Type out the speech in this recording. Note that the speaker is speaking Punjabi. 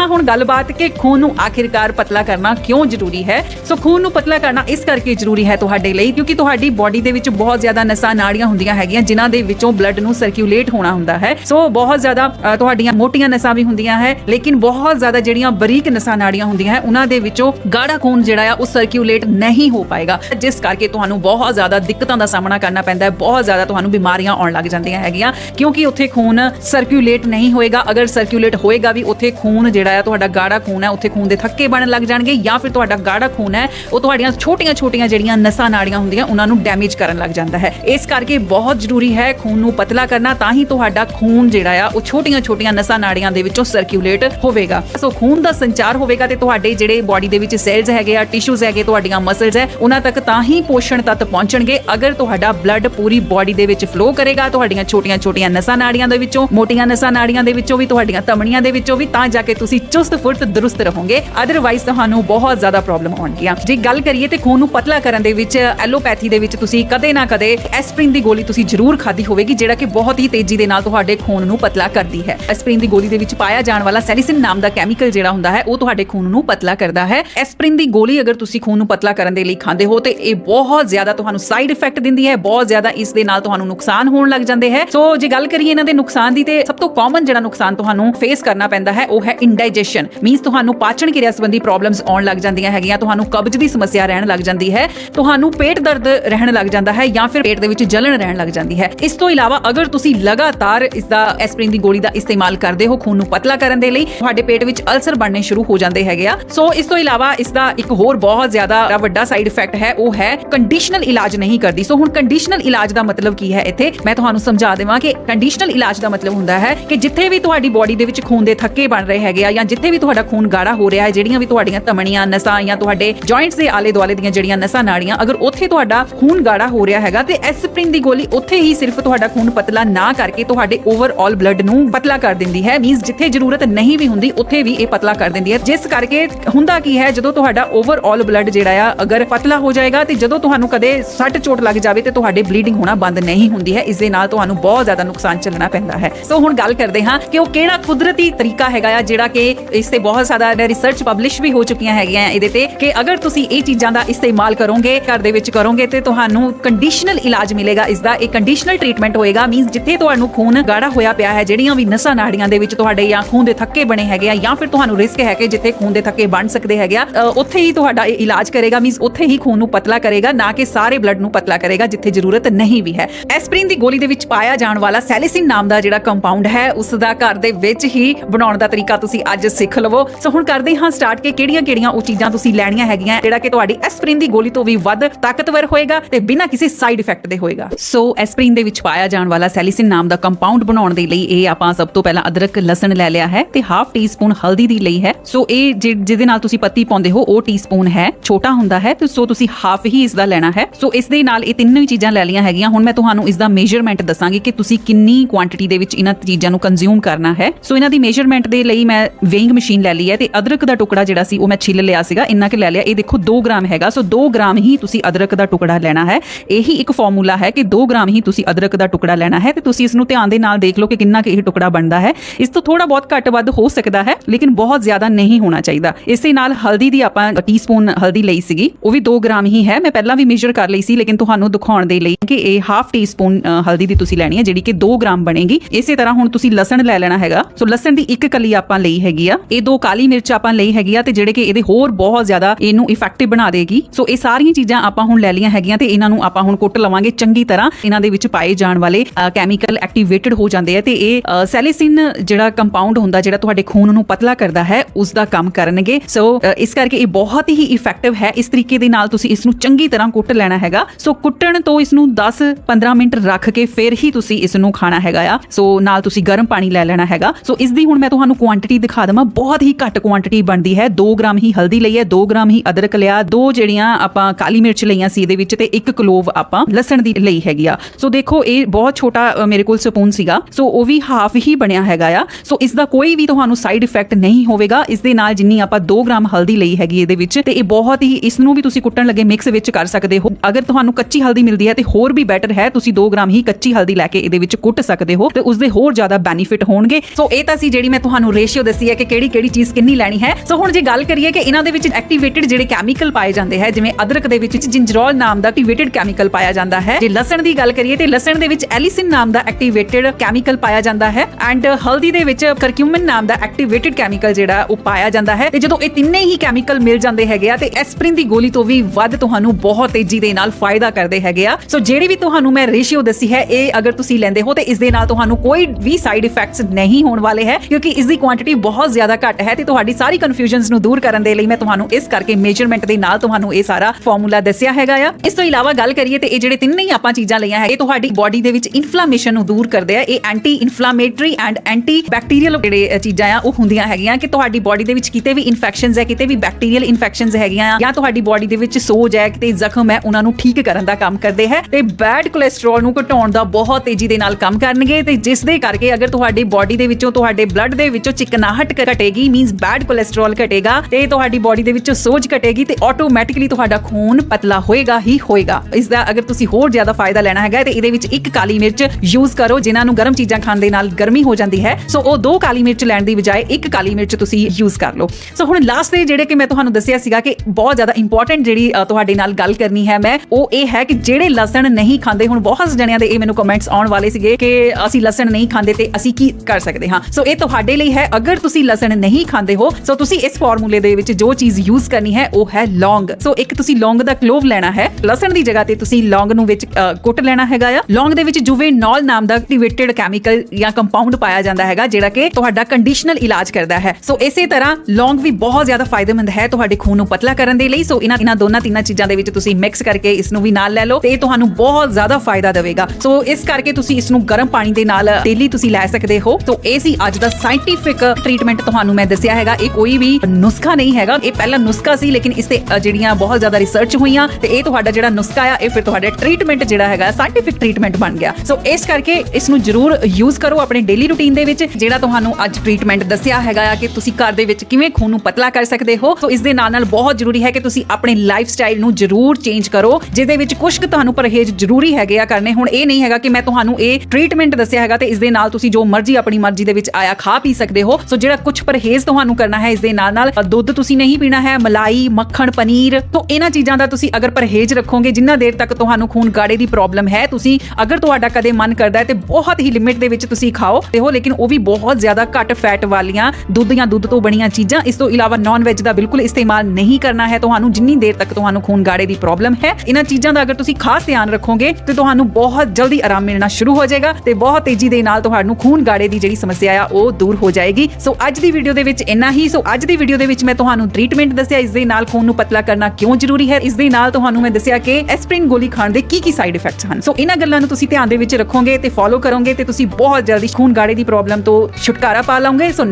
ਹਾਂ ਹੁਣ ਗੱਲਬਾਤ ਕਿ ਖੂਨ ਨੂੰ ਆਖਿਰਕਾਰ ਪਤਲਾ ਕਰਨਾ ਕਿਉਂ ਜ਼ਰੂਰੀ ਹੈ? ਸੋ ਖੂਨ ਨੂੰ ਪਤਲਾ ਕਰਨਾ ਇਸ ਕਰਕੇ ਜ਼ਰੂਰੀ ਹੈ ਤੁਹਾਡੇ ਲਈ ਕਿਉਂਕਿ ਤੁਹਾਡੀ ਬਾਡੀ ਦੇ ਵਿੱਚ ਬਹੁਤ ਜ਼ਿਆਦਾ ਨਸਾਂ ਨਾੜੀਆਂ ਹੁੰਦੀਆਂ ਹੈਗੀਆਂ, ਜਿਨ੍ਹਾਂ ਦੇ ਵਿੱਚੋਂ ਬਲੱਡ ਨੂੰ ਸਰਕੂਲੇਟ ਹੋਣਾ ਹੁੰਦਾ ਹੈ। ਸੋ ਬਹੁਤ ਜ਼ਿਆਦਾ ਤੁਹਾਡੀਆਂ ਮੋਟੀਆਂ ਨਸਾਂ ਵੀ ਹੁੰਦੀਆਂ ਹੈ, ਲੇਕਿਨ ਬਹੁਤ ਜ਼ਿਆਦਾ ਜਿਹੜੀਆਂ ਬਰੀਕ ਨਸਾਂ ਨਾੜੀਆਂ ਹੁੰਦੀਆਂ ਹੈ, ਉਹਨਾਂ ਦੇ ਵਿੱਚੋਂ ਗਾੜਾ ਖੂਨ ਜਿਹੜਾ ਆ, ਉਹ ਸਰਕੂਲੇਟ ਨਹੀਂ ਹੋ ਪਾਏਗਾ। ਜਿਸ ਕਰਕੇ ਤੁਹਾਨੂੰ ਬਹੁਤ ਜ਼ਿਆਦਾ ਦਿੱਕਤਾਂ ਦਾ ਸਾਹਮਣਾ ਕਰਨਾ ਪੈਂਦਾ ਹੈ, ਬਹੁਤ ਜ਼ਿਆਦਾ ਤੁਹਾਨੂੰ ਬਿਮਾਰੀਆਂ ਆਉਣ ਲੱਗ ਜਾਂਦੀਆਂ ਹੈਗੀਆਂ, ਕਿਉਂਕਿ ਉੱਥੇ ਖੂਨ ਸਰਕੂਲੇਟ ਨਹੀਂ ਹੋਏਗਾ। ਅਗਰ ਸਰਕੂਲੇਟ ਹੋਏਗਾ ਵੀ, ਉੱਥੇ ਖੂਨ ਜਿਹੜਾ ਆ ਤੁਹਾਡਾ ਗਾੜਾ ਖੂਨ ਹੈ, ਉੱਥੇ ਖੂਨ ਦੇ ਥੱਕੇ ਬਣਨ ਲੱਗ ਜਾਣਗੇ ਜਾਂ ਫਿਰ ਤੁਹਾਡਾ ਗਾੜਾ ਖੂਨ ਹੈ, ਉਹ ਤੁਹਾਡੀਆਂ ਛੋਟੀਆਂ-ਛੋਟੀਆਂ ਜਿਹੜੀਆਂ ਨਸਾਂ ਨਾੜੀਆਂ ਹੁੰਦੀਆਂ, ਉਹਨਾਂ ਨੂੰ ਡੈਮੇਜ ਕਰਨ ਲੱਗ ਜਾਂਦਾ ਹੈ। ਇਸ ਕਰਕੇ ਬਹੁਤ ਜ਼ਰੂਰੀ ਹੈ ਖੂਨ ਨੂੰ ਪਤਲਾ ਕਰਨਾ, ਤਾਂ ਹੀ ਤੁਹਾਡਾ ਖੂਨ ਜਿਹੜਾ ਆ, ਉਹ ਛੋਟੀਆਂ-ਛੋਟੀਆਂ ਨਸਾਂ ਨਾੜੀਆਂ ਦੇ ਵਿੱਚੋਂ ਸਰਕਿਊਲੇਟ ਹੋਵੇਗਾ। ਸੋ ਖੂਨ ਦਾ ਸੰਚਾਰ ਹੋਵੇਗਾ ਤੇ ਤੁਹਾਡੇ ਜਿਹੜੇ ਬਾਡੀ ਦੇ ਵਿੱਚ ਸੈਲਸ ਹੈਗੇ ਆ ਟਿਸ਼ੂਜ਼ ਹੈਗੇ, ਤੁਹਾਡੀਆਂ ਮਸਲਸ ਹੈ, ਉਹਨਾਂ ਤੱਕ ਤਾਂ ਹੀ ਪੋਸ਼ਣ ਤੱਤ ਪਹੁੰਚਣਗੇ। ਅਗਰ ਤੁਹਾਡਾ ਬਲੱਡ ਪੂਰੀ ਬਾਡੀ ਦੇ ਵਿੱਚ ਫਲੋ ਕਰੇਗਾ, ਤੁਹਾਡੀਆਂ ਛੋਟੀਆਂ-ਛੋਟੀਆਂ ਨਸਾਂ ਨਾੜੀਆਂ ਦੇ ਵਿੱਚੋਂ, ਮੋਟੀਆਂ ਨਸਾਂ ਨਾੜੀਆਂ ਦੇ ਵਿੱਚੋਂ ਵੀ, ਤੁਹਾਡੀਆਂ ਧਮਣੀਆਂ ਦੇ ਵਿੱਚੋਂ ਵੀ, ਤਾਂ ਜਾ ਕੇ ਤੁਸੀਂ ਚੁਸਤ ਫੁਰਤ ਦਰੁਸਤ ਰਹੋਗੇ ਅਦਰਵਾਈਜ਼ ਤੁਹਾਨੂੰ ਬਹੁਤ ਜ਼ਿਆਦਾ ਪ੍ਰੋਬਲਮ ਆਉਣਗੀਆਂ। ਜੇ ਗੱਲ ਕਰੀਏ ਤੇ ਖੂਨ ਨੂੰ ਪਤਲਾ ਕਰਨ ਦੇ ਵਿੱਚ ਐਲੋਪੈਥੀ ਦੇ ਵਿੱਚ ਤੁਸੀਂ ਕਦੇ ਨਾ ਕਦੇ ਐਸਪ੍ਰਿਨ ਦੀ ਗੋਲੀ ਤੁਸੀਂ ਜ਼ਰੂਰ ਖਾਦੀ ਹੋਵੇਗੀ, ਜਿਹੜਾ ਕਿ ਬਹੁਤ ਹੀ ਤੇਜ਼ੀ ਦੇ ਨਾਲ ਤੁਹਾਡੇ ਖੂਨ ਨੂੰ ਪਤਲਾ ਕਰਦੀ ਹੈ। ਐਸਪ੍ਰਿਨ ਦੀ ਗੋਲੀ ਦੇ ਵਿੱਚ ਪਾਇਆ ਜਾਣ ਵਾਲਾ ਸੈਲਿਸਿਨ ਨਾਮ ਦਾ ਕੈਮੀਕਲ ਜਿਹੜਾ ਹੁੰਦਾ ਹੈ, ਉਹ ਤੁਹਾਡੇ ਖੂਨ ਨੂੰ ਪਤਲਾ ਕਰਦਾ ਹੈ। ਐਸਪ੍ਰਿਨ ਦੀ ਗੋਲੀ ਅਗਰ ਤੁਸੀਂ ਖੂਨ ਨੂੰ ਪਤਲਾ ਕਰਨ ਦੇ ਲਈ ਖਾਂਦੇ ਹੋ, ਤੇ ਇਹ ਬਹੁਤ ਜ਼ਿਆਦਾ ਤੁਹਾਨੂੰ ਸਾਈਡ ਇਫੈਕਟ ਦਿੰਦੀ ਹੈ, ਬਹੁਤ ਜ਼ਿਆਦਾ ਇਸ ਦੇ ਨਾਲ ਤੁਹਾਨੂੰ ਨੁਕਸਾਨ ਹੋਣ ਲੱਗ ਜਾਂਦੇ ਹੈ। ਸੋ ਜੇ ਗੱਲ ਕਰੀਏ ਇਹਨਾਂ ਦੇ ਨੁਕਸਾਨ ਦੀ, ਤੇ ਸਭ ਤੋਂ ਕਾਮਨ ਜਿਹੜਾ ਨੁਕਸਾਨ ਤੁਹਾਨੂੰ ਫੇਸ ਕਰਨਾ ਪੈਂਦਾ ਹੈ, ਉਹ ਹੈ ਇੰਡਾਈਜੈਸ਼ਨ ਮੀਨਸ ਤੁਹਾਨੂੰ ਪਾਚਨ ਕਿਰਿਆ ਸੰਬੰਧੀ ਪ੍ਰੋਬਲਮਸ ਆਉਣ ਲੱਗ ਜਾਂਦੀਆਂ ਹੈਗੀਆਂ, ਤੁਹਾਨੂੰ ਕਬਜ਼ ਦੀ ਸਮੱਸਿਆ ਰਹਿਣ ਲੱਗ ਜਾਂਦੀ ਹੈ, ਤੁਹਾਨੂੰ ਪੇਟ ਦਰਦ ਰਹਿਣ ਲੱਗ ਜਾਂਦਾ ਹੈ ਜਾਂ ਫਿਰ ਪੇਟ ਦੇ ਵਿੱਚ ਜਲਣ ਰਹਿਣ ਲੱਗ ਜਾਂਦੀ ਹੈ। ਇਸ ਤੋਂ ਇਲਾਵਾ ਅਗਰ ਤੁਸੀਂ ਲਗਾਤਾਰ ਇਸ ਦਾ ਐਸਪ੍ਰਿਨ ਦੀ ਗੋਲੀ ਦਾ ਇਸਤੇਮਾਲ ਕਰਦੇ ਹੋ ਖੂਨ ਨੂੰ ਪਤਲਾ ਕਰਨ ਦੇ ਲਈ, ਤੁਹਾਡੇ ਪੇਟ ਵਿੱਚ ਅਲਸਰ ਬਣਨੇ ਸ਼ੁਰੂ ਹੋ ਜਾਂਦੇ ਹੈਗੇ ਆ। ਸੋ ਇਸ ਤੋਂ ਇਲਾਵਾ ਇਸ ਦਾ ਇੱਕ ਹੋਰ ਬਹੁਤ ਜ਼ਿਆਦਾ ਵੱਡਾ ਸਾਈਡ ਇਫੈਕਟ ਹੈ, ਉਹ ਹੈ ਕੰਡੀਸ਼ਨਲ ਇਲਾਜ ਨਹੀਂ ਕਰਦੀ। ਸੋ ਹੁਣ ਕੰਡੀਸ਼ਨਲ ਇਲਾਜ ਦਾ ਮਤਲਬ ਕੀ ਹੈ ਇੱਥੇ? ਮੈਂ ਤੁਹਾਨੂੰ ਸਮਝਾ ਦੇਵਾਂ ਕਿ ਕੰਡੀਸ਼ਨਲ ਇਲਾਜ ਦਾ ਮਤਲਬ ਹੁੰਦਾ ਹੈ ਕਿ ਜਿੱਥੇ ਵੀ ਤੁਹਾਡੀ ਬਾਡੀ ਦੇ ਵਿੱਚ ਖੂਨ ਦੇ ਥੱਕੇ ਬਣ ਰਹੇ ਹੈਗੇ ਆ ਜਾਂ ਜਿੱਥੇ ਵੀ ਤੁਹਾਡਾ ਖੂਨ ਗਾੜਾ ਹੋ ਰਿਹਾ ਹੈ, ਜਿਹੜੀਆਂ ਵੀ ਤੁਹਾਡੀਆਂ ਧਮਣੀਆਂ ਨਸਾਂ ਜਾਂ ਤੁਹਾਡੇ ਜੁਆਇੰਟਸ ਦੇ ਆਲੇ ਦੁਆਲੇ ਦੀਆਂ ਜਿਹੜੀਆਂ ਨਸਾਂ, ਨਾੜੀਆਂ, ਅਗਰ ਉੱਥੇ ਤੁਹਾਡਾ ਖੂਨ ਗਾੜਾ ਹੋ ਰਿਹਾ ਹੈਗਾ, ਤੇ ਐਸਪ੍ਰਿਨ ਦੀ ਗੋਲੀ ਉੱਥੇ ਹੀ ਸਿਰਫ ਤੁਹਾਡਾ ਖੂਨ ਪਤਲਾ ਨਾ ਕਰਕੇ ਤੁਹਾਡੇ ਓਵਰਆਲ ਬਲੱਡ ਨੂੰ ਪਤਲਾ ਕਰ ਦਿੰਦੀ ਹੈ। ਮੀਨਸ ਜਿੱਥੇ ਜ਼ਰੂਰਤ ਨਹੀਂ ਵੀ ਹੁੰਦੀ, ਉੱਥੇ ਵੀ ਇਹ ਪਤਲਾ ਕਰ ਦਿੰਦੀ ਹੈ। ਜਿਸ ਕਰਕੇ ਹੁੰਦਾ ਕੀ ਹੈ, ਜਦੋਂ ਤੁਹਾਡਾ ਓਵਰਆਲ ਬਲੱਡ ਜਿਹੜਾ ਆ, ਅਗਰ ਪਤਲਾ ਹੋ ਜਾਏਗਾ, ਤੇ ਜਦੋਂ ਤੁਹਾਨੂੰ ਕਦੇ ਸੱਟ ਚੋਟ ਲੱਗ ਜਾਵੇ, ਤੇ ਤੁਹਾਡੇ ਬਲੀਡਿੰਗ ਹੋਣਾ ਬੰਦ ਨਹੀਂ ਹੁੰਦੀ ਹੈ। ਇਸ ਦੇ ਨਾਲ ਤੁਹਾਨੂੰ ਬਹੁਤ ਜ਼ਿਆਦਾ ਨੁਕਸਾਨ ਚੱਲਣਾ ਪੈਂਦਾ ਹੈ। ਸੋ ਹੁਣ ਗੱਲ ਕਰਦੇ ਹਾਂ ਕਿ ਉਹ ਕਿਹੜਾ ਕੁਦਰਤੀ ਤਰੀਕਾ ਹੈਗਾ ਆ, ਜਿਹੜਾ ਕਿ ਇਸ ਤੇ ਬਹੁਤ ਜ਼ਿਆਦਾ ਰਿਸਰਚ ਪਬਲਿਸ਼ ਵੀ ਹੋ ਚੁੱਕੀਆਂ ਹੈਗੀਆਂ ਇਹਦੇ ਤੇ ਕਿ ਅਗਰ ਤੁਸੀਂ ਇਹ ਚੀਜ਼ਾਂ ਦਾ ਇਸਤੇਮਾਲ ਕਰੋਗੇ, ਘਰ ਦੇ ਵਿੱਚ ਕਰੋਗੇ ਤੇ ਤੁਹਾਨੂੰ ਕੰਡੀਸ਼ਨਲ ਇਲਾਜ ਮਿਲੇਗਾ ਇਸ ਦਾ ਇੱਕ ਕੰਡੀਸ਼ਨਲ ਟ੍ਰੀਟਮੈਂਟ ਹੋਏਗਾ ਮੀਨਸ ਜਿੱਥੇ ਤੁਹਾਨੂੰ ਖੂਨ ਗਾੜਾ ਹੋਇਆ ਪਿਆ ਹੈ, ਜਿਹੜੀਆਂ ਵੀ ਨਸਾਂ ਨਾੜੀਆਂ ਦੇ ਵਿੱਚ ਤੁਹਾਡੇ ਜਾਂ ਖੂਨ ਦੇ ਥੱਕੇ ਬਣੇ ਹੈਗੇ ਆ, ਜਾਂ ਫਿਰ ਤੁਹਾਨੂੰ ਰਿਸਕ ਹੈ ਕਿ ਜਿੱਥੇ ਖੂਨ ਦੇ ਥੱਕੇ ਬਣ ਸਕਦੇ ਹੈਗੇ ਆ ਉੱਥੇ ਹੀ ਤੁਹਾਡਾ ਇਹ ਇਲਾਜ ਕਰੇਗਾ ਮੀਨਸ ਉੱਥੇ ਹੀ ਖੂਨ ਨੂੰ ਪਤਲਾ ਕਰੇਗਾ, ਨਾ ਕਿ ਸਾਰੇ ਬਲੱਡ ਨੂੰ ਪਤਲਾ ਕਰੇਗਾ, ਜਿੱਥੇ ਜ਼ਰੂਰਤ ਨਹੀਂ ਵੀ ਹੈ। ਐਸਪ੍ਰਿਨ ਦੀ ਗੋਲੀ ਦੇ ਵਿੱਚ ਪਾਇਆ ਜਾਣ ਵਾਲਾ ਸੈਲਿਸਿਨ ਨਾਮ ਦਾ ਜਿਹੜਾ ਕੰਪਾਊਂਡ ਹੈ, ਉਸ ਦਾ ਘਰ ਦੇ ਵਿੱਚ ਹੀ ਬਣਾਉਣ ਦਾ ਤਰੀਕਾ ਤੁਸੀਂ ਅੱਜ ਸਿੱਖ ਲਵੋ। ਸੋ ਹੁਣ ਕਰਦੇ ਹਾਂ ਸਟਾਰਟ ਕਿ ਕਿਹੜੀਆਂ-ਕਿਹੜੀਆਂ ਉਹ ਚੀਜ਼ਾਂ ਤੁਸੀਂ ਲੈਣੀਆਂ ਹੈਗੀਆਂ, ਜਿਹੜਾ ਕਿ ਤੁਹਾਡੀ ਐਸਪ੍ਰਿਨ ਦੀ ਗੋਲੀ ਤੋਂ ਵੀ ਵੱਧ ਤਾਕਤਵਰ ਹੋਏਗਾ ਤੇ ਬਿਨਾਂ ਕਿਸੇ ਸਾਈਡ ਇਫੈਕਟ ਦੇ ਹੋਏਗਾ। ਸੋ ਐਸਪ੍ਰਿਨ ਦੇ ਵਿੱਚ ਪਾਇਆ ਜਾਣ ਵਾਲਾ ਸੈਲਿਸਿਨ ਨਾਮ ਦਾ ਕੰਪਾਊਂਡ ਬਣਾਉਣ ਦੇ ਲਈ ਇਹ ਆਪਾਂ ਸਭ ਤੋਂ ਪਹਿਲਾਂ ਅਦਰਕ, ਲਸਣ ਲੈ ਲਿਆ ਹੈ ਤੇ ਹਾਫ ਟੀਸਪੂਨ ਹਲਦੀ ਦੀ ਲਈ ਹੈ। ਸੋ ਇਹ ਜਿਹਦੇ ਨਾਲ ਤੁਸੀਂ ਪੱਤੀ ਪਾਉਂਦੇ ਹੋ, ਉਹ ਟੀਸਪੂਨ ਹੈ, ਛੋਟਾ ਹੁੰਦਾ ਹੈ ਤੇ ਸੋ ਤੁਸੀਂ ਹਾਫ ਹੀ ਇਸ ਦਾ ਲੈਣਾ ਹੈ। ਸੋ ਇਸ ਦੇ ਨਾਲ ਇਹ ਤਿੰਨੋਂ ਹੀ ਚੀਜ਼ਾਂ ਲੈ ਲਈਆਂ ਹੈਗੀਆਂ। ਹੁਣ ਮੈਂ ਤੁਹਾਨੂੰ ਇਸ ਦਾ ਮੇਜਰਮੈਂਟ ਦੱਸਾਂਗੀ ਕਿ ਤੁਸੀਂ ਕਿੰਨੀ ਕੁਆਂਟੀਟੀ ਦੇ ਵਿੱਚ ਇਹਨਾਂ ਚੀਜ਼ਾਂ ਨੂੰ ਕੰਜ਼ਿਊਮ ਕਰਨਾ ਹੈ। ਸੋ ਇਹਨਾਂ ਦੀ ਮੇਜਰਮੈਂਟ ਦੇ ਲਈ ਮੈਂ ਵੇਇੰਗ ਮਸ਼ੀਨ ਲੈ ਲਈ ਹੈ ਤੇ ਅਦਰਕ ਦਾ ਟੁਕੜਾ ਜਿਹੜਾ ਸੀ ਉਹ ਮੈਂ ਛਿੱਲ ਲਿਆ ਸੀਗਾ, ਇੰਨਾ ਕਿ ਲੈ ਲਿਆ। ਇਹ ਦੇਖੋ 2 ਗ੍ਰਾਮ ਹੈਗਾ, ਸੋ 2 ਗ੍ਰਾਮ ਹੀ ਤੁਸੀਂ ਅਦਰਕ ਦਾ ਟੁਕੜਾ ਲੈਣਾ ਹੈ। ਇਹੀ ਇੱਕ ਫਾਰਮੂਲਾ ਹੈ ਕਿ 2 ਗ੍ਰਾਮ ਹੀ ਤੁਸੀਂ ਅਦਰਕ ਦਾ ਟੁਕੜਾ ਲੈਣਾ ਹੈ ਤੇ ਤੁਸੀਂ ਇਸ ਨੂੰ ਧਿਆਨ ਦੇ ਨਾਲ ਦੇਖ ਲਓ ਕਿ ਕਿੰਨਾ ਕਿ ਇਹ ਟੁਕੜਾ ਬਣਦਾ ਹੈ। ਇਸ ਤੋਂ ਥੋੜਾ ਬਹੁਤ ਘੱਟ ਵੱਧ ਹੋ ਸਕਦਾ ਹੈ, ਲੇਕਿਨ ਬਹੁਤ ਜ਼ਿਆਦਾ ਨਹੀਂ ਹੋਣਾ ਚਾਹੀਦਾ। ਇਸੇ ਨਾਲ ਹਲਦੀ ਦੀ ਆਪਾਂ ਟੀਸਪੂਨ ਹਲਦੀ ਲਈ ਸੀਗੀ, ਉਹ ਵੀ 2 ਗ੍ਰਾਮ ਹੀ ਹੈ। ਮੈਂ ਪਹਿਲਾਂ ਵੀ ਮੇਜਰ ਕਰ ਲਈ ਸੀ, ਲੇਕਿਨ ਤੁਹਾਨੂੰ ਦਿਖਾਉਣ ਦੇ ਲਈ ਕਿ ਇਹ ਹਾਫ ਟੀਸਪੂਨ ਹਲਦੀ ਦੀ ਤੁਸੀਂ ਲੈਣੀ ਹੈ, ਜਿਹੜੀ ਕਿ 2 ਗ੍ਰਾਮ ਬਣੇਗੀ। ਇਸੇ ਤਰ੍ਹਾਂ ਹੁਣ ਤੁਸੀਂ ਲਸਣ ਲੈ ਲੈਣਾ ਹੈਗਾ। ਸੋ ਲਸਣ ਦੀ ਇੱਕ ਕਲੀ ਆਪਾਂ ਲਈ ਹੈਗੀ ਆ। ਇਹ ਦੋ ਕਾਲੀ ਮਿਰਚ ਆਪਾਂ ਲਈ ਹੈਗੀ ਆ ਤੇ ਜਿਹੜੇ ਕਿ ਇਹਦੇ ਹੋਰ ਬਹੁਤ ਜ਼ਿਆਦਾ ਇਹਨੂੰ ਇਫੈਕਟਿਵ ਬਣਾ ਦੇਗੀ। ਸੋ ਇਹ ਸਾਰੀਆਂ ਚੀਜ਼ਾਂ ਆਪਾਂ ਹੁਣ ਲੈ ਲਈਆਂ ਹੈਗੀਆਂ ਤੇ ਇਹਨਾਂ ਨੂੰ ਆਪਾਂ ਹੁਣ ਕੁੱਟ ਲਵਾਂਗੇ ਚੰਗੀ ਤਰ੍ਹਾਂ। ਇਹਨਾਂ ਦੇ ਵਿੱਚ ਪਾਏ ਜਾਣ ਵਾਲੇ ਕੈਮੀਕਲ ਐਕਟੀਵੇਟਡ ਹੋ ਜਾਂਦੇ ਆ ਤੇ ਇਹ ਸੈਲਿਸਿਨ ਜਿਹੜਾ ਕੰਪਾਊਂਡ ਹੁੰਦਾ ਜਿਹੜਾ ਤੁਹਾਡੇ ਖੂਨ ਨੂੰ ਪਤਲਾ ਕਰਦਾ ਹੈ, ਉਸ ਦਾ ਕੰਮ ਕਰਨਗੇ। ਸੋ ਇਸ ਕਰਕੇ ਇਹ ਬਹੁਤ ਹੀ ਇਫੈਕਟਿਵ ਹੈ। ਇਸ ਤਰੀਕੇ ਦੇ ਨਾਲ ਤੁਸੀਂ ਇਸ ਨੂੰ ਚੰਗੀ ਤਰ੍ਹਾਂ ਕੁੱਟ ਲੈਣਾ ਹੈਗਾ। ਸੋ ਕੁੱਟਣ ਤੋਂ ਇਸ ਨੂੰ 10 15 ਮਿੰਟ ਰੱਖ ਕੇ ਫਿਰ ਹੀ ਤੁਸੀਂ ਇਸ ਨੂੰ ਖਾਣਾ ਹੈਗਾ ਆ। ਸੋ ਨਾਲ ਤੁਸੀਂ ਗਰਮ ਪਾਣੀ ਲੈ ਲੈਣਾ ਹੈਗਾ। ਸੋ ਇਸ ਦੀ ਹੁਣ ਮੈਂ ਤੁਹਾਨੂੰ ਕੁਆਂਟੀਟੀ ਦਿਖਾ ਦਵਾਂ ਬਹੁਤ ਹੀ ਘੱਟ ਕੁਆਂਟੀਟੀ ਬਣਦੀ ਹੈ। 2 ਗ੍ਰਾਮ ਹੀ ਹਲਦੀ ਲਈ ਹੈ 2 ਗ੍ਰਾਮ ਹੀ ਅਦਰਕ ਲਿਆ। ਦੋ ਜਿਹੜੀਆਂ ਆਪਾਂ ਕਾਲੀ ਮਿਰਚ ਲਈਆਂ ਸੀ ਇਹਦੇ ਵਿੱਚ ਤੇ ਇੱਕ ਕਲੋਵ ਆਪਾਂ ਲਸਣ ਦੀ ਲਈ ਹੈਗੀ ਆ। ਸੋ ਦੇਖੋ, ਇਹ ਬਹੁਤ ਛੋਟਾ ਮੇਰੇ ਕੋਲ ਸਪੂਨ ਸੀਗਾ। ਸੋ ਉਹ ਵੀ ਹਾਫ ਹੀ ਬਣਿਆ ਹੈਗਾ ਆ। ਸੋ ਇਸ ਦਾ ਕੋਈ ਵੀ ਤੁਹਾਨੂੰ ਸਾਈਡ ਇਫੈਕਟ ਨਹੀਂ ਹੋਵੇਗਾ। ਇਸ ਦੇ ਨਾਲ ਜਿੰਨੀ ਆਪਾਂ 2 ਗ੍ਰਾਮ ਹਲਦੀ ਲਈ ਹੈਗੀ ਇਹਦੇ ਵਿੱਚ ਤੇ ਇਹ ਬਹੁਤ ਹੀ ਇਸ ਨੂੰ ਵੀ ਤੁਸੀਂ ਕੁੱਟਣ ਲੱਗੇ ਮਿਕਸ ਵਿੱਚ ਕਰ ਸਕਦੇ ਹੋ। ਅਗਰ ਤੁਹਾਨੂੰ ਕੱਚੀ ਹਲਦੀ ਮਿਲਦੀ ਹੈ ਤੇ ਹੋਰ ਵੀ ਬੈਟਰ ਹੈ। ਤੁਸੀਂ 2 ਗ੍ਰਾਮ ਹੀ ਕੱਚੀ ਹਲਦੀ ਲੈ ਕੇ ਇਹਦੇ ਵਿੱਚ ਕੁੱਟ ਸਕਦੇ ਹੋ ਤੇ ਉਸ ਦੇ ਹੋਰ ਜ਼ਿਆਦਾ ਬੈਨੀਫਿਟ ਹੋਣਗੇ। ਸੋ ਇਹ ਤਾਂ ਸੀ ਜਿਹੜੀ ਮੈਂ ਤੁਹਾਨੂੰ ਰੇਸ਼ੀਓ ਦੱਸੀ ਹੈ ਹੈ ਕਿ ਕਿਹੜੀ ਕਿਹੜੀ ਚੀਜ਼ ਕਿੰਨੀ ਲੈਣੀ ਹੈ। ਸੋ ਹੁਣ ਜੇ ਗੱਲ ਕਰੀਏ ਕਿ ਇਹਨਾਂ ਦੇ ਵਿੱਚ ਐਕਟੀਵੇਟਿਡ ਜਿਹੜੇ ਕੈਮੀਕਲ ਪਾਏ ਜਾਂਦੇ ਹੈ, ਜਿਵੇਂ ਅਦਰਕ ਦੇ ਵਿੱਚ ਜਿੰਜਰੋਲ ਨਾਮ ਦਾ ਐਕਟੀਵੇਟਿਡ ਕੈਮੀਕਲ ਪਾਇਆ ਜਾਂਦਾ ਹੈ। ਜੇ ਲਸਣ ਦੀ ਗੱਲ ਕਰੀਏ ਤੇ ਲਸਣ ਦੇ ਵਿੱਚ ਐਲਿਸਿਨ ਨਾਮ ਦਾ ਐਕਟੀਵੇਟਿਡ ਕੈਮੀਕਲ ਪਾਇਆ ਜਾਂਦਾ ਹੈ ਐਂਡ ਹਲਦੀ ਦੇ ਵਿੱਚ ਕਰਕਿਊਮਿਨ ਨਾਮ ਦਾ ਐਕਟੀਵੇਟਿਡ ਕੈਮੀਕਲ ਜਿਹੜਾ ਉਹ ਪਾਇਆ ਜਾਂਦਾ ਹੈ। ਤੇ ਜਦੋਂ ਇਹ ਤਿੰਨੇ ਹੀ ਕੈਮੀਕਲ ਮਿਲ ਜਾਂਦੇ ਹੈਗੇ ਆ ਤੇ ਐਸਪ੍ਰਿਨ ਦੀ ਗੋਲੀ ਤੋਂ ਵੀ ਵੱਧ ਤੁਹਾਨੂੰ ਬਹੁਤ ਤੇਜ਼ੀ ਦੇ ਨਾਲ ਫਾਇਦਾ ਕਰਦੇ ਹੈਗੇ ਆ। ਸੋ ਜਿਹੜੀ ਵੀ ਤੁਹਾਨੂੰ ਮੈਂ ਰੇਸ਼ੀਓ ਦੱਸੀ ਹੈ, ਇਹ ਅਗਰ ਤੁਸੀਂ ਲੈਂਦੇ ਹੋ ਤੇ ਇਸ ਦੇ ਨਾਲ ਤੁਹਾਨੂੰ ਕੋਈ ਵੀ ਸਾਈਡ ਇਫੈਕਟਸ ਨਹੀਂ ਹੋਣ ਵਾਲੇ ਹੈ, ਕਿਉਂਕਿ ਇਸ ਦੀ ਕੁਆਂਟੀਟੀ ਬਹੁਤ ਬਹੁਤ ਜ਼ਿਆਦਾ ਘੱਟ ਹੈ ਤੇ ਤੁਹਾਡੀ ਸਾਰੀ ਕਨਫਿਊਜ਼ਨਸ ਨੂੰ ਦੂਰ ਕਰਨ ਦੇ ਲਈ ਮੈਂ ਤੁਹਾਨੂੰ ਇਸ ਕਰਕੇ ਮੇਜਰਮੈਂਟ ਦੇ ਨਾਲ ਤੁਹਾਨੂੰ ਇਹ ਸਾਰਾ ਫਾਰਮੂਲਾ ਦੱਸਿਆ ਹੈਗਾ ਆ। ਇਸ ਤੋਂ ਇਲਾਵਾ ਗੱਲ ਕਰੀਏ ਤੇ ਇਹ ਜਿਹੜੇ ਤਿੰਨੇ ਹੀ ਆਪਾਂ ਚੀਜ਼ਾਂ ਲਈਆਂ ਹੈ, ਇਹ ਤੁਹਾਡੀ ਬਾਡੀ ਦੇ ਵਿੱਚ ਇਨਫਲੇਮੇਸ਼ਨ ਨੂੰ ਦੂਰ ਕਰਦੇ ਆ। ਇਹ anti inflammatory and anti bacterial ਜਿਹੜੇ ਚੀਜ਼ਾਂ ਆ, ਉਹ ਹੁੰਦੀਆਂ ਹੈਗੀਆਂ ਕਿ ਤੁਹਾਡੀ ਬਾਡੀ ਦੇ ਵਿੱਚ ਕਿਤੇ ਵੀ ਇਨਫੈਕਸ਼ਨਸ ਹੈ, ਕਿਤੇ ਵੀ ਬੈਕਟੀਰੀਅਲ ਇਨਫੈਕਸ਼ਨਸ ਹੈਗੀਆਂ ਜਾਂ ਤੁਹਾਡੀ ਬਾਡੀ ਦੇ ਵਿੱਚ ਸੋਜ ਹੈ, ਕਿਤੇ ਜ਼ਖਮ ਹੈ, ਉਹਨਾਂ ਨੂੰ ਠੀਕ ਕਰਨ ਦਾ ਕੰਮ ਕਰਦੇ ਹੈ ਤੇ ਬੈਡ ਕੋਲੇਸਟ੍ਰੋਲ ਨੂੰ ਘਟਾਉਣ ਦਾ ਬਹੁਤ ਤੇਜ਼ੀ ਦੇ ਨਾਲ ਕੰਮ ਕਰਨਗੇ ਤੇ ਜਿਸ ਦੇ ਕਰਕੇ ਅਗਰ ਤੁਹਾਡੀ ਬਾਡੀ ਦੇ ਵਿੱਚੋਂ, ਤੁਹਾਡੇ ਬਲੱਡ ਦੇ ਵਿੱਚੋਂ ਚਿਕਨਾਹਟ ਘਟੇਗੀ ਮੀਨਸ ਬੈਡ ਕੋਲੇਸਟ੍ਰੋਲ ਘਟੇਗਾ ਤੇ ਤੁਹਾਡੀ ਬਾਡੀ ਦੇ ਵਿੱਚੋਂ ਸੋਜ ਘਟੇਗੀ ਤੇ ਆਟੋਮੈਟਿਕਲੀ ਤੁਹਾਡਾ ਖੂਨ ਪਤਲਾ ਹੋਏਗਾ ਹੀ ਹੋਏਗਾ। ਇਸ ਦਾ ਅਗਰ ਤੁਸੀਂ ਹੋਰ ਜ਼ਿਆਦਾ ਫਾਇਦਾ ਲੈਣਾ ਹੈਗਾ ਤੇ ਇਹਦੇ ਵਿੱਚ ਇੱਕ ਕਾਲੀ ਮਿਰਚ ਯੂਜ਼ ਕਰੋ, ਜਿਨ੍ਹਾਂ ਨੂੰ ਗਰਮ ਚੀਜ਼ਾਂ ਖਾਣ ਦੇ ਨਾਲ ਗਰਮੀ ਹੋ ਜਾਂਦੀ ਹੈ। ਸੋ ਉਹ ਦੋ ਕਾਲੀ ਮਿਰਚ ਲੈਣ ਦੀ ਬਜਾਏ ਇੱਕ ਕਾਲੀ ਮਿਰਚ ਤੁਸੀਂ ਯੂਜ਼ ਕਰ ਲਓ। ਸੋ ਹੁਣ ਲਾਸਟ ਦੇ ਜਿਹੜੇ ਕਿ ਮੈਂ ਤੁਹਾਨੂੰ ਦੱਸਿਆ ਸੀਗਾ ਕਿ ਬਹੁਤ ਜ਼ਿਆਦਾ ਇੰਪੋਰਟੈਂਟ ਜਿਹੜੀ ਤੁਹਾਡੇ ਨਾਲ ਗੱਲ ਕਰਨੀ ਹੈ ਮੈਂ, ਉਹ ਇਹ ਹੈ ਕਿ ਜਿਹੜੇ ਲਸਣ ਨਹੀਂ ਖਾਂਦੇ, ਹੁਣ ਬਹੁਤ ਜਣਿਆਂ ਦੇ ਇਹ ਮੈਨੂੰ ਕਮੈਂਟਸ ਆਉਣ ਵਾਲੇ ਸੀਗੇ ਕਿ ਅਸੀਂ ਲਸਣ ਨਹੀਂ ਖਾਂਦੇ ਤੇ ਅਸੀਂ ਕੀ ਕਰ ਸਕਦੇ ਹਾਂ। ਸੋ ਇਹ ਤੁਹਾਡੇ ਲਈ ਹੈ। ਅਗਰ ਤੁਸੀਂ ਲਸਣ ਨਹੀਂ ਖਾਂਦੇ ਹੋ ਸੋ ਤੁਸੀਂ ਇਸ ਫਾਰਮੂਲੇ ਦੇ ਵਿੱਚ ਜੋ ਚੀਜ਼ ਯੂਜ਼ ਕਰਨੀ ਹੈ, ਉਹ ਹੈ ਲੌਂਗ। ਸੋ ਇੱਕ ਤੁਸੀਂ ਲੌਂਗ ਦਾ ਕਲੋਵ ਲੈਣਾ ਹੈ, ਲਸਣ ਦੀ ਜਗ੍ਹਾ ਤੇ ਤੁਸੀਂ ਲੌਂਗ ਨੂੰ ਵਿੱਚ ਕੁੱਟ ਲੈਣਾ ਹੈਗਾ ਆ। ਲੌਂਗ ਦੇ ਵਿੱਚ ਜੁਵੇਨੋਲ ਨਾਮ ਦਾ ਐਕਟੀਵੇਟਿਡ ਕੈਮੀਕਲ ਜਾਂ ਕੰਪਾਊਂਡ ਪਾਇਆ ਜਾਂਦਾ ਹੈਗਾ, ਜਿਹੜਾ ਕਿ ਤੁਹਾਡਾ ਕੰਡੀਸ਼ਨਲ ਇਲਾਜ ਕਰਦਾ ਹੈ। ਸੋ ਇਸੇ ਤਰ੍ਹਾਂ ਲੌਂਗ ਵੀ ਬਹੁਤ ਜ਼ਿਆਦਾ ਫਾਇਦੇਮੰਦ ਹੈ ਤੁਹਾਡੇ ਖੂਨ ਨੂੰ ਪਤਲਾ ਕਰਨ ਦੇ ਲਈ। ਸੋ ਇਹਨਾਂ ਇਹਨਾਂ ਦੋਨਾਂ ਤਿੰਨਾਂ ਚੀਜ਼ਾਂ ਦੇ ਵਿੱਚ ਤੁਸੀਂ ਮਿਕਸ ਕਰਕੇ ਇਸ ਨੂੰ ਵੀ ਨਾਲ ਲੈ ਲਓ ਤੇ ਇਹ ਤੁਹਾਨੂੰ ਬਹੁਤ ਜ਼ਿਆਦਾ ਫਾਇਦਾ ਦੇਵੇਗਾ। ਸੋ ਇਸ ਕਰਕੇ ਤੁਸੀਂ ਇਸ ਨੂੰ ਗਰਮ ਪਾਣੀ ਦੇ ਨਾਲ ਡੇਲੀ ਤੁਸੀਂ ਲੈ ਸਕਦੇ ਹੋ। ਸੋ ਇਹ ਸੀ ਅੱਜ ਦਾ ਸਾਇੰਟੀਫਿਕ ਟ੍ਰੀਟਮੈਂਟ ਤੁਹਾਨੂੰ ਮੈਂ ਦੱਸਿਆ ਹੈਗਾ, ਇਹ ਕੋਈ ਵੀ ਨੁਸਖਾ ਨਹੀਂ ਹੈਗਾ। ਇਹ ਪਹਿਲਾ ਨੁਸਖਾ ਸੀ, ਲੇਕਿਨ ਇਸ ਤੇ ਜਿਹੜੀਆਂ ਬਹੁਤ ਜ਼ਿਆਦਾ ਰਿਸਰਚ ਹੋਈਆਂ ਤੇ ਇਹ ਤੁਹਾਡਾ ਜਿਹੜਾ ਨੁਸਖਾ ਆ, ਇਹ ਫਿਰ ਤੁਹਾਡਾ ਟ੍ਰੀਟਮੈਂਟ ਜਿਹੜਾ ਹੈਗਾ ਸਾਇੰਟੀਫਿਕ ਟ੍ਰੀਟਮੈਂਟ ਬਣ ਗਿਆ। ਸੋ ਇਸ ਕਰਕੇ ਇਸ ਨੂੰ ਜ਼ਰੂਰ ਯੂਜ਼ ਕਰੋ ਆਪਣੇ ਡੇਲੀ ਰੂਟੀਨ ਦੇ ਵਿੱਚ, ਜਿਹੜਾ ਤੁਹਾਨੂੰ ਅੱਜ ਟ੍ਰੀਟਮੈਂਟ ਦੱਸਿਆ ਹੈਗਾ ਆ ਕਿ ਤੁਸੀਂ ਘਰ ਦੇ ਵਿੱਚ ਕਿਵੇਂ ਖੂਨ ਨੂੰ ਪਤਲਾ ਕਰ ਸਕਦੇ ਹੋ। ਸੋ ਇਸ ਦੇ ਨਾਲ ਨਾਲ ਬਹੁਤ ਜ਼ਰੂਰੀ ਹੈ ਕਿ ਤੁਸੀਂ ਆਪਣੇ ਲਾਈਫ ਸਟਾਈਲ ਨੂੰ ਜ਼ਰੂਰ ਚੇਂਜ ਕਰੋ, ਜਿਹਦੇ ਵਿੱਚ ਕੁਝ ਕੁ ਤੁਹਾਨੂੰ ਪਰਹੇਜ਼ ਜ਼ਰੂਰੀ ਹੈਗੇ ਆ ਕਰਨੇ। ਹੁਣ ਇਹ ਨਹੀਂ ਹੈਗਾ ਕਿ ਮੈਂ ਤੁਹਾਨੂੰ ਇਹ ਟ੍ਰੀਟਮੈਂਟ ਦੱਸਿਆ ਹੈਗਾ ਤੇ ਇਸ ਦੇ ਨਾਲ ਤੁਸੀਂ ਜੋ ਮਰਜ਼ੀ ਆਪਣੀ ਮਰਜ਼ੀ ਦੇ ਵਿੱਚ ਆਇਆ ਖਾ ਪੀ ਸਕਦੇ ਹੋ। ਸੋ ਜਿਹੜਾ ਕੁਝ ਪਰਹੇਜ਼ ਤੁਹਾਨੂੰ ਕਰਨਾ ਹੈ, ਇਸ ਦੇ ਨਾਲ ਨਾਲ ਦੁੱਧ ਤੁਸੀਂ ਨਹੀਂ ਪੀਣਾ ਹੈ, ਮਲਾਈ, ਮੱਖਣ, ਪਨੀਰ, ਤੋਂ ਇਹਨਾਂ ਚੀਜ਼ਾਂ ਦਾ ਤੁਸੀਂ ਅਗਰ ਪਰਹੇਜ਼ ਰੱਖੋਗੇ, ਜਿੰਨਾ ਦੇਰ ਤੱਕ ਤੁਹਾਨੂੰ ਖੂਨ ਗਾੜੇ ਦੀ ਪ੍ਰੋਬਲਮ ਹੈ, ਤੁਸੀਂ ਅਗਰ ਤੁਹਾਡਾ ਕਦੇ ਮਨ ਕਰਦਾ ਹੈ ਤੇ ਬਹੁਤ ਹੀ ਲਿਮਿਟ ਦੇ ਵਿੱਚ ਤੁਸੀਂ ਖਾਓ, ਤੇ ਹੋ ਲੇਕਿਨ ਉਹ ਵੀ ਬਹੁਤ ਜ਼ਿਆਦਾ ਘੱਟ ਫੈਟ ਵਾਲੀਆਂ ਦੁੱਧ ਜਾਂ ਦੁੱਧ ਤੋਂ ਬਣੀਆਂ ਚੀਜ਼ਾਂ, ਇਸ ਤੋਂ ਇਲਾਵਾ ਨਾਨ ਵੈਜ ਦਾ ਬਿਲਕੁਲ ਇਸਤੇਮਾਲ ਨਹੀਂ ਕਰਨਾ ਹੈ, ਤੁਹਾਨੂੰ ਜਿੰਨੀ ਦੇਰ ਤੱਕ ਤੁਹਾਨੂੰ ਖੂਨ ਗਾੜੇ ਦੀ ਪ੍ਰੋਬਲਮ ਹੈ, ਇਹਨਾਂ ਚੀਜ਼ਾਂ ਦਾ ਅਗਰ ਤੁਸੀਂ ਖਾਸ ਧਿਆਨ ਰੱਖੋਗੇ, ਤੇ ਤੁਹਾਨੂੰ ਬਹੁਤ ਜਲਦੀ ਆਰਾਮ ਮਿਲਣਾ ਸ਼ੁਰੂ ਹੋ ਜਾਏਗਾ, ਤੇ ਬਹੁਤ ਤੇਜ਼ੀ ਦੇ ਨਾਲ ਤੁਹਾਨੂੰ ਖੂਨ ਗਾੜੇ ਦੀ ਜਿਹੜੀ ਸਮੱਸਿਆ ਆ, ਉਹ ਦੂਰ ਹੋ ਜਾਏਗੀ। ਸੋ ਅੱਜ ਦੀ ਵੀਡੀਓ ਦੇ ਵਿੱਚ ਇੰਨਾ ਹੀ। ਸੋ ਅੱਜ ਦੀ ਵੀਡੀਓ ਦੇ ਵਿੱਚ ਮੈਂ ਤੁਹਾਨੂੰ ਟ੍ਰੀਟਮੈਂਟ ਦੱਸਿਆ, ਇਸ ਦੇ ਨਾਲ ਖੂਨ ਨੂੰ ਪਤਲਾ ਕਰਨਾ ਕਿਉਂ ਜ਼ਰੂਰੀ ਹੈ? ਇਸ ਦੇ ਨਾਲ ਤੁਹਾਨੂੰ ਮੈਂ ਦੱਸਿਆ ਕਿ ਐਸਪ੍ਰਿਨ ਗੋਲੀ ਖਾਣ ਦੇ ਕੀ ਕੀ ਸਾਈਡ ਇਫੈਕਟਸ ਹਨ। ਸੋ ਇਹਨਾਂ ਗੱਲਾਂ ਨੂੰ ਤੁਸੀਂ ਧਿਆਨ ਦੇ ਵਿੱਚ ਰੱਖੋਗੇ ਤੇ ਫੋਲੋ ਕਰੋਗੇ ਤੇ ਤੁਸੀਂ ਬਹੁਤ ਜਲਦੀ ਖੂਨ ਗਾੜੇ ਦੀ ਪ੍ਰੋਬਲਮ ਤੋਂ ਛੁਟਕਾਰਾ ਪਾ ਲਓਗੇ। ਸੋ